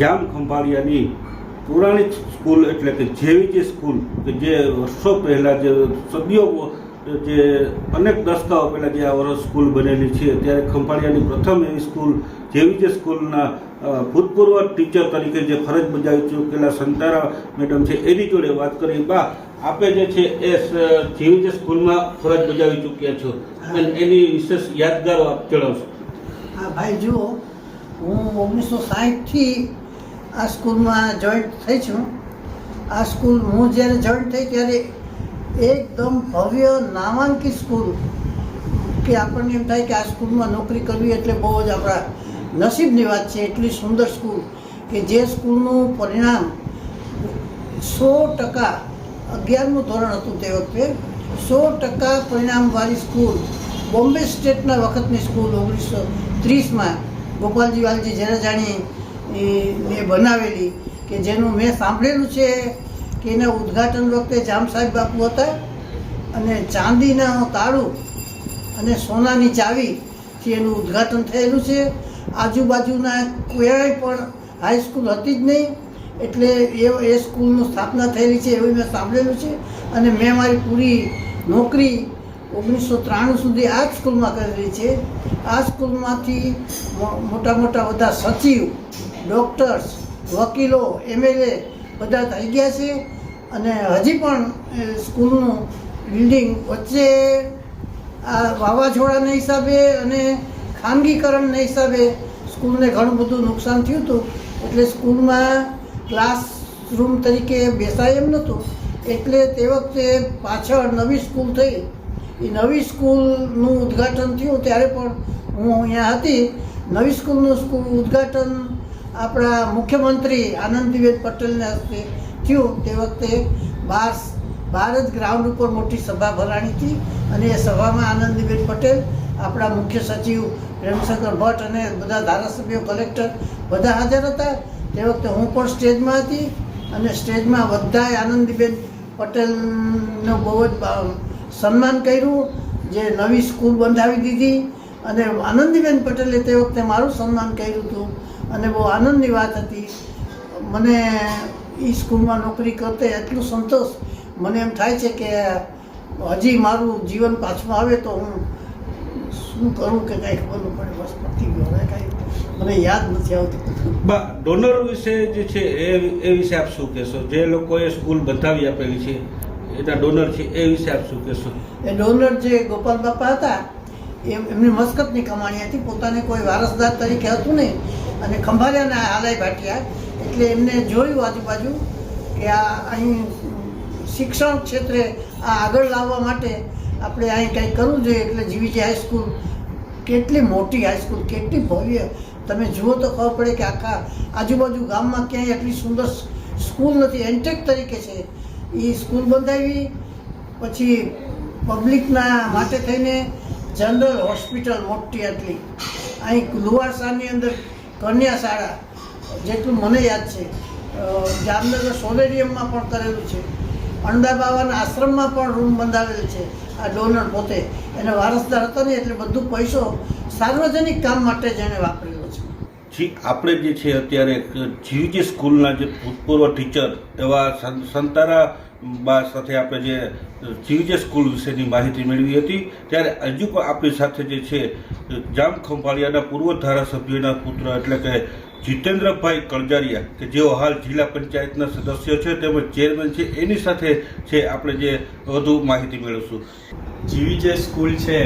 જામ ખંભાળિયાની પૌરાણિક સ્કૂલ એટલે કે જેવી જે સ્કૂલ કે જે વર્ષો પહેલાં જે સદીઓ જે અનેક દસકાઓ પહેલાં જે આ વર્ષ સ્કૂલ બનેલી છે, ત્યારે ખંભાળિયાની પ્રથમ એવી સ્કૂલ જેવી જે સ્કૂલના ભૂતપૂર્વ ટીચર તરીકે જે ફરજ બજાવી ચૂકેલા સંતારા મેડમ છે, એની જોડે વાત કરી, બા, આપે જે છે એ જેવી જે સ્કૂલમાં ફરજ બજાવી ચૂક્યા છો અને એની વિશેષ યાદગારો આપ જણાવશો. હા, ભાઈ, જુઓ, હું ઓગણીસો સાહીઠથી આ સ્કૂલમાં જોઈન્ટ થઈ છું. આ સ્કૂલ હું જ્યારે જોઈન્ટ થઈ ત્યારે એકદમ ભવ્ય નામાંકિત સ્કૂલ કે આપણને એમ થાય કે આ સ્કૂલમાં નોકરી કરવી એટલે બહુ જ આપણા નસીબની વાત છે, એટલી સુંદર સ્કૂલ કે જે સ્કૂલનું પરિણામ સો ટકા અગિયારમું ધોરણ હતું તે વખતે, સો ટકા પરિણામવાળી સ્કૂલ, બોમ્બે સ્ટેટના વખતની સ્કૂલ ઓગણીસો ત્રીસમાં. ગોપાલજી વાલજી જરાજાણી એ મેં બનાવેલી કે જેનું મેં સાંભળેલું છે કે એના ઉદ્ઘાટન વખતે જામ સાહેબ બાપુ હતા અને ચાંદીના તાળું અને સોનાની ચાવીથી એનું ઉદ્ઘાટન થયેલું છે. આજુબાજુના કોઈ પણ હાઈસ્કૂલ હતી જ નહીં, એટલે એ એ સ્કૂલનું સ્થાપના થયેલી છે એવું મેં સાંભળેલું છે. અને મેં મારી પૂરી નોકરી ઓગણીસો ત્રાણું સુધી આ સ્કૂલમાં કરેલી છે. આ સ્કૂલમાંથી મોટા મોટા બધા સચિવ ડૉક્ટર્સ, વકીલો, એમએલએ બધા થઈ ગયા છે અને હજી પણ સ્કૂલનું બિલ્ડિંગ વચ્ચે આ વાવાઝોડાના હિસાબે અને ખાનગીકરણના હિસાબે સ્કૂલને ઘણું બધું નુકસાન થયું હતું. એટલે સ્કૂલમાં ક્લાસરૂમ તરીકે બેસાય એમ નહોતું. એટલે તે વખતે પાછળ નવી સ્કૂલ થઈ. એ નવી સ્કૂલનું ઉદ્ઘાટન થયું. ત્યારે પણ હું અહીંયા હતી. નવી સ્કૂલનું સ્કૂલ ઉદ્ઘાટન આપણા મુખ્યમંત્રી આનંદીબેન પટેલને હસ્તે થયું. તે વખતે બાર ભારત ગ્રાઉન્ડ ઉપર મોટી સભા ભરાણી હતી અને એ સભામાં આનંદીબેન પટેલ, આપણા મુખ્ય સચિવ પ્રેમશંકર ભટ્ટ અને બધા ધારાસભ્યો, કલેક્ટર બધા હાજર હતા. તે વખતે હું પણ સ્ટેજમાં હતી અને સ્ટેજમાં બધાએ આનંદીબેન પટેલનું બહુ જ સન્માન કર્યું, જે નવી સ્કૂલ બંધાવી દીધી અને આનંદીબેન પટેલે તે વખતે મારું સન્માન કર્યું હતું. અને બહુ આનંદની વાત હતી. મને એ સ્કૂલમાં નોકરી કરતે એટલો સંતોષ. મને એમ થાય છે કે હજી મારું જીવન પાછું આવે તો હું શું કરું કે કાંઈ ખબર ન પડે બસ પતી ગયો. હવે કાંઈ મને યાદ નથી આવતું. બા ડોનર વિશે જે છે એ એ વિશે આપ શું કહેશો? જે લોકોએ સ્કૂલ બતાવી આપેલી છે એના ડોનર છે એ વિશે આપ શું કહેશો? એ ડોનર જે ગોપાલ બાપા હતા એમ એમની મસ્કતની કમાણી હતી. પોતાને કોઈ વારસદાર તરીકે હતું નહીં. અને ખંભાળિયાના હાલાઈ ભાટિયા, એટલે એમને જોયું આજુબાજુ કે આ અહીં શિક્ષણ ક્ષેત્રે આ આગળ લાવવા માટે આપણે અહીં કંઈક કરવું જોઈએ, એટલે જીવીજી હાઈસ્કૂલ કેટલી મોટી હાઈસ્કૂલ કેટલી ભવ્ય. તમે જુઓ તો ખબર પડે કે આખા આજુબાજુ ગામમાં ક્યાંય એટલી સુંદર સ્કૂલ નથી. એન્ટેક તરીકે છે. એ સ્કૂલ બંધાવી, પછી પબ્લિકના માટે થઈને જનરલ હોસ્પિટલ મોટી આટલી. અહીં લુવારસાની અંદર કન્યા શાળા જેટલું મને યાદ છે જામનગર સોલેરિયમમાં પણ કરેલું છે. અણદા બાવાના આશ્રમમાં પણ રૂમ બંધાવેલ છે આ ડોનર પોતે. એને વારસદાર હતો ને એટલે બધું પૈસો સાર્વજનિક કામ માટે જ એણે વાપરેલો જી, આપણે જે છે અત્યારે જીવીજી સ્કૂલના જે ભૂતપૂર્વ ટીચર, એવા સંતારા બા સાથે આપણે જે જીવીજી સ્કૂલ વિશેની માહિતી મેળવી હતી, ત્યારે હજુ પણ આપણી સાથે જે છે, જામ ખંભાળિયાના પૂર્વ ધારાસભ્યના પુત્ર એટલે કે જીતેન્દ્રભાઈ કળજારિયા, કે જેઓ હાલ જિલ્લા પંચાયતના સદસ્ય છે, તેમજ ચેરમેન છે, એની સાથે છે આપણે જે વધુ માહિતી મેળવશું. જીવી જે સ્કૂલ છે,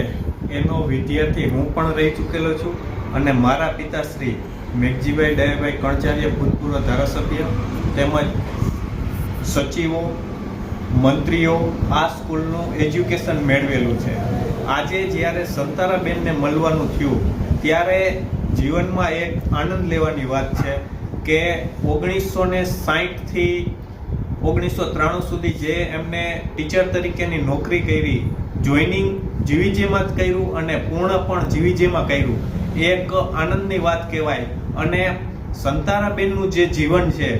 એનો વિદ્યાર્થી હું પણ રહી ચૂકેલો છું અને મારા પિતાશ્રી મેઘજીભાઈ દયાભાઈ કણચાર્ય ભૂતપૂર્વ ધારાસભ્ય તેમજ સચિવો, મંત્રીઓ આ સ્કૂલનું એજ્યુકેશન મેળવેલું છે. આજે જ્યારે સંતારાબેનને મળવાનું થયું, ત્યારે જીવનમાં એક આનંદ લેવાની વાત છે કે ઓગણીસો ને સાહીઠથી ઓગણીસો ત્રાણું સુધી જે એમને ટીચર તરીકેની નોકરી કરી, જોઈનિંગ જીવીજેમાં જ કર્યું અને પૂર્ણ પણ જીવીજેમાં કર્યું, એક આનંદની વાત કહેવાય અને સંતારાબેનનું જે જીવન છે,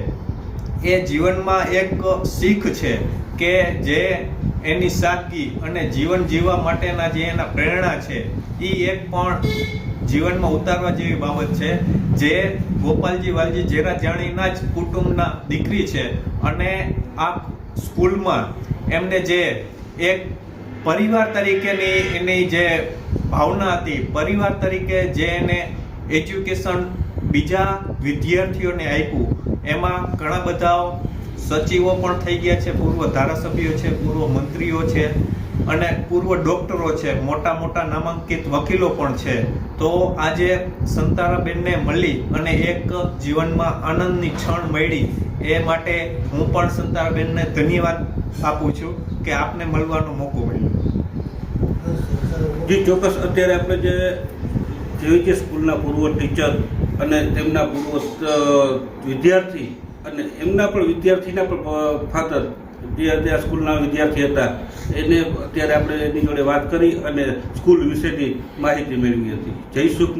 એ જીવનમાં એક શીખ છે કે જે એની સાદગી અને જીવન જીવવા માટેના જે એના પ્રેરણા છે એ એક પણ જીવનમાં ઉતારવા જેવી બાબત છે, જે ગોપાલજી વાલજી જેરા જાણીના જ કુટુંબના દીકરી છે અને આ સ્કૂલમાં એમને જે એક પરિવાર તરીકેની એની જે ભાવના હતી, પરિવાર તરીકે જે એને એજ્યુકેશન બીજા વિદ્યાર્થીઓને આપ્યું. એમાં ઘણા બધા સચિવો પણ થઈ ગયા છે, પૂર્વ ધારાસભ્યો છે, પૂર્વ મંત્રીઓ છે અને પૂર્વ ડોક્ટરો છે, મોટા મોટા નામાંકિત વકીલો પણ છે. તો આજે સંતારાબેનને મળી અને એક જીવનમાં આનંદની ક્ષણ મળી. એ માટે હું પણ સંતારાબેનને ધન્યવાદ આપું છું કે આપને મળવાનો મોકો મળ્યો. જી, ચોક્કસ. અત્યારે આપણે જે જેવી જે સ્કૂલના પૂર્વ ટીચર અને તેમના પૂર્વ વિદ્યાર્થી અને એમના પણ વિદ્યાર્થીના પણ ફાધર, જે અત્યારે સ્કૂલના વિદ્યાર્થી હતા, એને અત્યારે આપણે એની જોડે વાત કરી અને સ્કૂલ વિશેની માહિતી મેળવી હતી. જય સુખ